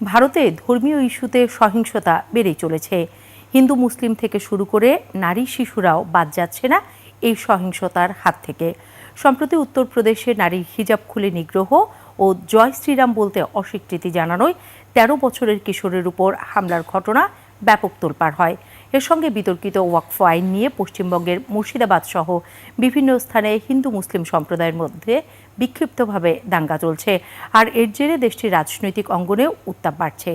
ভারতে ধর্মীয় ইস্যুতে সহিংসতা বেড়েই চলেছে। হিন্দু, মুসলিম থেকে শুরু করে নারী শিশুরাও বাদ যাচ্ছে না এই সহিংসতার হাত থেকে। সম্প্রতি উত্তরপ্রদেশে নারীর হিজাব খুলে নিগ্রহ ও জয় শ্রীরাম বলতে অস্বীকৃতি জানানোয় তেরো বছরের কিশোরের উপর হামলার ঘটনা ব্যাপক তোলপাড় হয়। এর সঙ্গে বিতর্কিত ওয়াকফ আইন নিয়ে পশ্চিমবঙ্গের মুর্শিদাবাদ সহ বিভিন্ন স্থানে হিন্দু মুসলিম সম্প্রদায়ের মধ্যে বিক্ষিপ্তভাবে দাঙ্গা চলছে। আর এর জেরে দেশটির রাজনৈতিক অঙ্গনেও উত্তাপ বাড়ছে।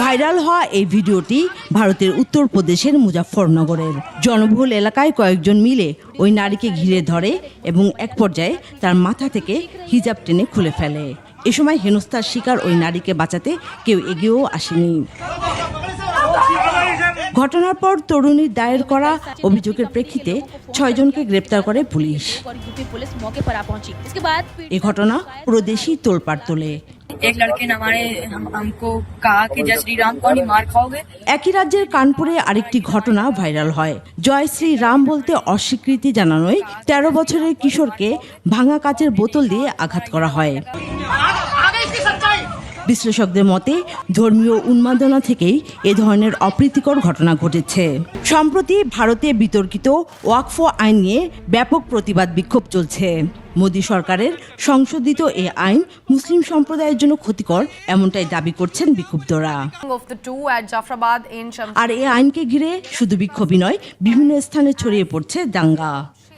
ভাইরাল হওয়া এই ভিডিওটি ভারতের উত্তরপ্রদেশের মুজাফরনগরের জনবহুল এলাকায় কয়েকজন মিলে ওই নারীকে ঘিরে ধরে এবং এক পর্যায়ে তার মাথা থেকে হিজাব টেনে খুলে ফেলে। এ সময় হেনস্থার শিকার ওই নারীকে বাঁচাতে কেউ এগিয়েও আসেনি। ঘটনার পর তরুণীর দায়ের করা অভিযোগের প্রেক্ষিতে ছয়জনকে গ্রেপ্তার করে পুলিশ। এ ঘটনা পুরো দেশই তোলপাড় তোলে। একই রাজ্যের কানপুরে আরেকটি ঘটনা ভাইরাল হয়। জয় শ্রী রাম বলতে অস্বীকৃতি জানানোয় তেরো বছরের কিশোরকে ভাঙা কাচের বোতল দিয়ে আঘাত করা হয়। বিশ্লেষকদের মতে ধর্মীয় উন্মাদনা থেকেই এ ধরনের অপ্রীতিকর ঘটনা ঘটেছে। সম্প্রতি ভারতে বিতর্কিত ওয়াকফ আইন নিয়ে ব্যাপক প্রতিবাদ বিক্ষোভ চলছে। মোদী সরকারের সংশোধিত এ আইন মুসলিম সম্প্রদায়ের জন্য ক্ষতিকর এমনটাই দাবি করছেন বিক্ষুব্ধরা. আর এই আইনকে ঘিরে শুধু বিক্ষোভই নয় বিভিন্ন স্থানে ছড়িয়ে পড়ছে দাঙ্গা।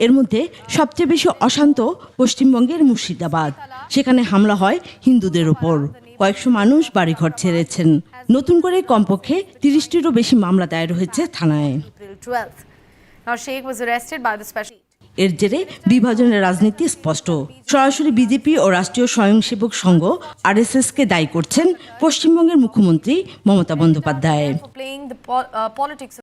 এর মধ্যে সবচেয়ে বেশি অশান্ত পশ্চিমবঙ্গের মুর্শিদাবাদ। সেখানে হামলা হয় হিন্দুদের ওপর। কয়েকশো মানুষ বাড়িঘর ছেড়েছেন নতুন করে কমপক্ষে তিরিশটিরও বেশি মামলা দায়ের হয়েছে থানায় April 12th. Now, Sheikh was arrested by the special. এর জেরে বিভাজনের রাজনীতি স্পষ্ট সরাসরি বিজেপি ও Rashtriya Swayamsevak Sangh R S S আরএসএসকে দায়ী করছেন পশ্চিমবঙ্গের মুখ্যমন্ত্রী মমতা বন্দ্যোপাধ্যায়